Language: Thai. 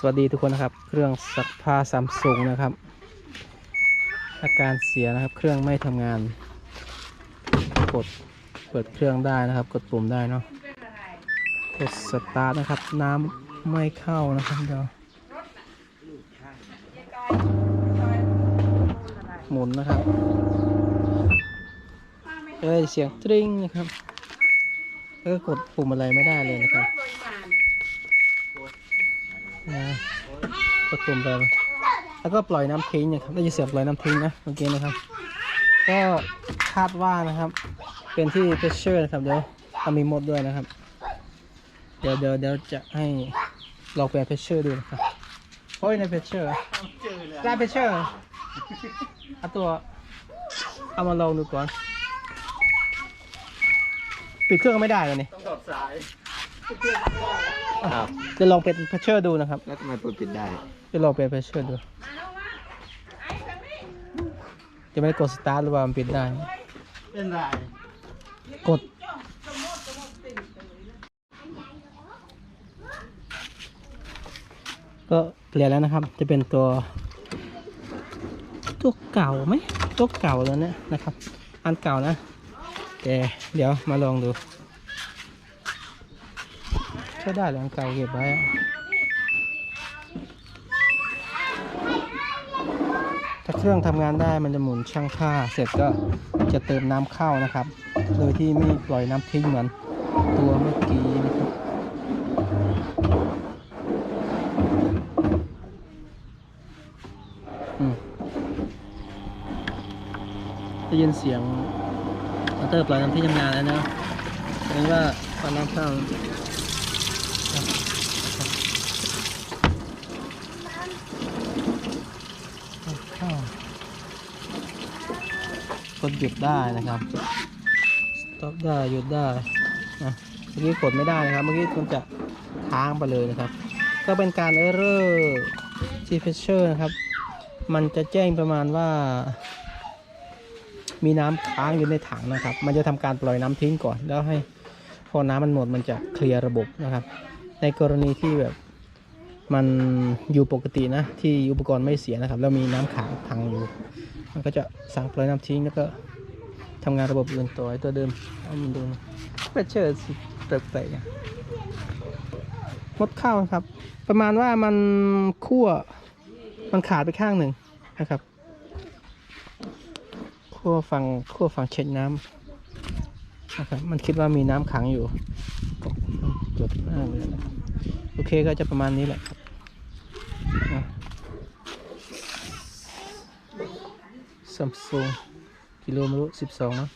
สวัสดีทุกคนนะครับ เครื่องซักผ้าซัมซุงนะครับ อาการเสียนะครับ เครื่องไม่ทำงาน กดเปิดเครื่องได้นะครับ กดปุ่มได้เนาะ กดสตาร์ทนะครับ น้ำไม่เข้านะครับเดี๋ยวหมุนนะครับเอ้ยเสียงตริ้งนะครับเออกดปุ่มอะไรไม่ได้เลยนะครับ นะกดตุ่มไปแล้วก็ปล่อยน้ำทิ้งนะครับได้ยินเสียงปล่อยน้ำทิ้งนะเมื่อกี้นะครับ ก็คาดว่านะครับ เป็นที่ pressure นะครับเดี๋ยวเอามีมดด้วยนะครับ เดี๋ยวเดี๋ยวเดี๋ยวจะให้ลองเปลี่ยน pressure ดูนะครับโอ้ยใน pressure ได้ pressure เอาตัวเอามาลองดูก่อน ปิดเครื่องก็ไม่ได้เลยนี่ต้องตอดสาย อะจะลองเป็น pressure ดูนะครับ แล้วทำไมเปิดปิดได้ จะลองเปลี่ยนไปเชื่อดู จะไม่ได้กดสตาร์ทหรือว่ามันปิดได้ เป็นไรกด ก็เปลี่ยนแล้วนะครับ จะเป็นตัว ตัวเก่าไหมตัวเก่าแล้วเนี่ยนะครับ อันเก่านะแต่เดี๋ยวมาลองดู ใช้ได้เลยอันเก่าเก็บไว้ถ้าเครื่องทำงานได้มันจะหมุนช่างผ้า เสร็จก็จะเติมน้ำเข้านะครับ โดยที่ไม่ปล่อยน้ำทิ้งเหมือนตัวเมื่อกี้นะครับอืมได้ยินเสียงมอเตอร์ปล่อยน้ำทิ้งทำงานแล้วนะแสดงว่าปล่อยน้ำเข้า กดหยุดได้นะครับสต็อปได้หยุดได้นะเมื่อกี้กดไม่ได้นะครับ เมื่อกี้มันจะค้างไปเลยนะครับ ก็เป็นการเออร์เรอร์ที่เฟเชอร์นะครับ มันจะแจ้งประมาณว่า มีน้ำค้างอยู่ในถังนะครับ มันจะทำการปล่อยน้ำทิ้งก่อน แล้วให้พอน้ำมันหมดมันจะเคลียร์ระบบนะครับ ในกรณีที่แบบ มันอยู่ปกตินะ ที่อุปกรณ์ไม่เสียนะครับ แล้วมีน้ำขังถังอยู่ มันก็จะสั่งปล่อยน้ำทิ้งแล้วก็ทำงานระบบอื่นต่อไอ้ตัวเดิมเอามันดูเฟเชอร์สิแปลกๆมดเข้าครับ ประมาณว่ามันคั่วมันขาดไปข้างหนึ่งนะครับคั่วฝั่งคั่วฝั่งเช็ดน้ำนะครับมันคิดว่ามีน้ำขังอยู่ก็จดมาเลยนะโอเคก็จะประมาณนี้แหละครับอะ ซัมซุงกิโลไม่รู้สิบสองนะ